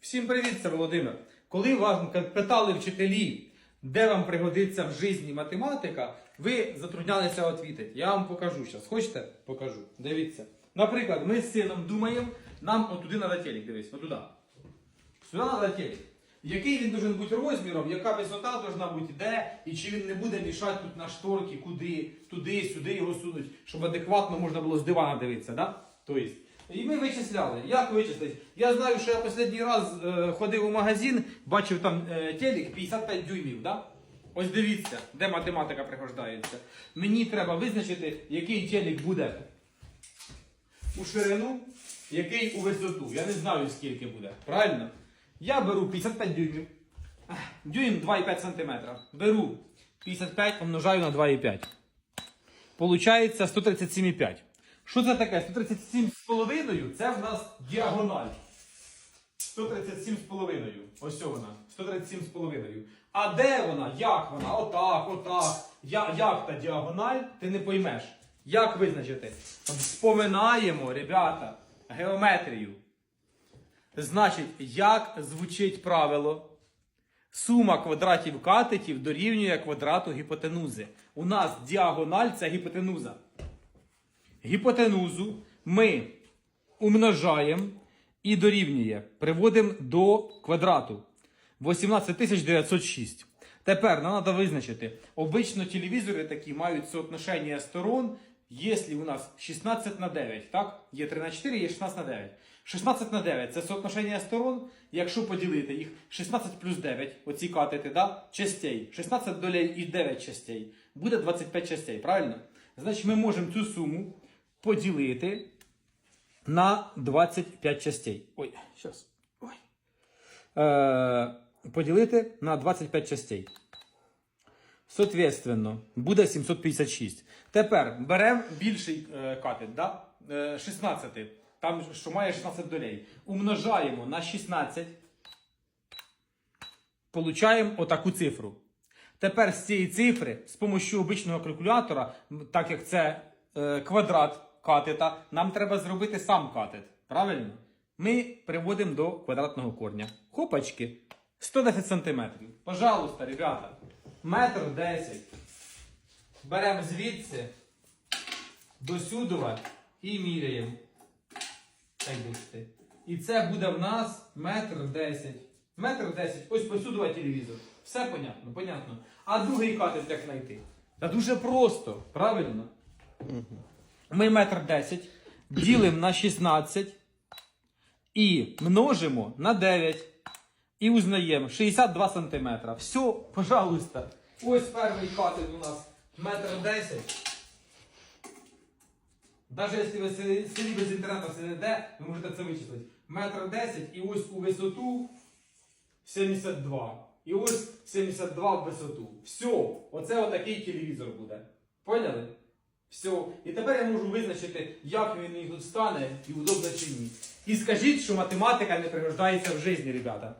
Всім привіт, це Володимир. Коли вас питали вчителі, де вам пригодиться в житті математика, ви затруднялися відповідати. Я вам покажу зараз. Хочете? Покажу. Дивіться. Наприклад, ми з сином думаємо, нам отуди треба телек, дивись, отуди. Сюди треба телек. Який він должен бути розміром, яка висота должна бути, де, і чи він не буде мішати тут на шторки, куди, туди, сюди його сунуть, щоб адекватно можна було з дивана дивитися, да? Тобто, і ми вичисляли. Як вичислити? Я знаю, що я останній раз е, ходив у магазин, бачив там е, телек 55 дюймів, да? Ось дивіться, де математика пригождається. Мені треба визначити, який телек буде у ширину, який у висоту. Я не знаю, скільки буде. Правильно? Я беру 55 дюймів. Дюйм 2,5 см. Беру 55 помножаю на 2,5. Получається 137,5. Що це таке? 137,5 це в нас діагональ. 137,5. Ось вона. 137,5. А де вона? Як вона? Отак, отак. Я, як та діагональ, ти не поймеш. Як визначити? Вспоминаємо, ребята, геометрію. Значить, як звучить правило? Сума квадратів катетів дорівнює квадрату гіпотенузи. У нас діагональ це гіпотенуза. Гіпотенузу ми умножаємо і дорівнює. Приводимо до квадрату. 18906. Тепер нам треба визначити. Обично телевізори такі мають соотношення сторон, якщо у нас 16 на 9, так? Є 3 на 4, є 16 на 9. 16 на 9 це соотношення сторон. Якщо поділити їх 16 плюс 9, оці катети, да? частей. 16 долей і 9 частей. Буде 25 частей, правильно? Значить, ми можемо цю суму поділити на 25 частей. Ой, зараз. Ой. Е, поділити на 25 частей. Соответственно, буде 756. Тепер беремо більший е, катет, да? е, 16, там що має 16 долей. Умножаємо на 16. Получаємо отаку цифру. Тепер з цієї цифри, з допомогою обичного калькулятора, так як це е, квадрат катета, нам треба зробити сам катет. Правильно? Ми приводимо до квадратного корня. Хопачки. 110 сантиметрів. Пожалуйста, ребята. Метр 10. Беремо звідси до сюдова і міряємо. І це буде в нас метр 10. Метр 10. Ось посюдова телевізор. Все понятно, понятно. А другий катет як знайти? Та дуже просто, правильно? Ми метр 10 ділимо на 16 і множимо на 9. І узнаємо 62 сантиметра. Все, пожалуйста. Ось перший катет у нас метр 10. Навіть якщо ви селі без інтернету сидите, ви можете це вичислити. Метр 10 і ось у висоту 72. І ось 72 в висоту. Все, оце отакий телевізор буде. Поняли? Все. І тепер я можу визначити, як він мені тут стане і удобно чи ні. І скажіть, що математика не пригождається в житті, ребята.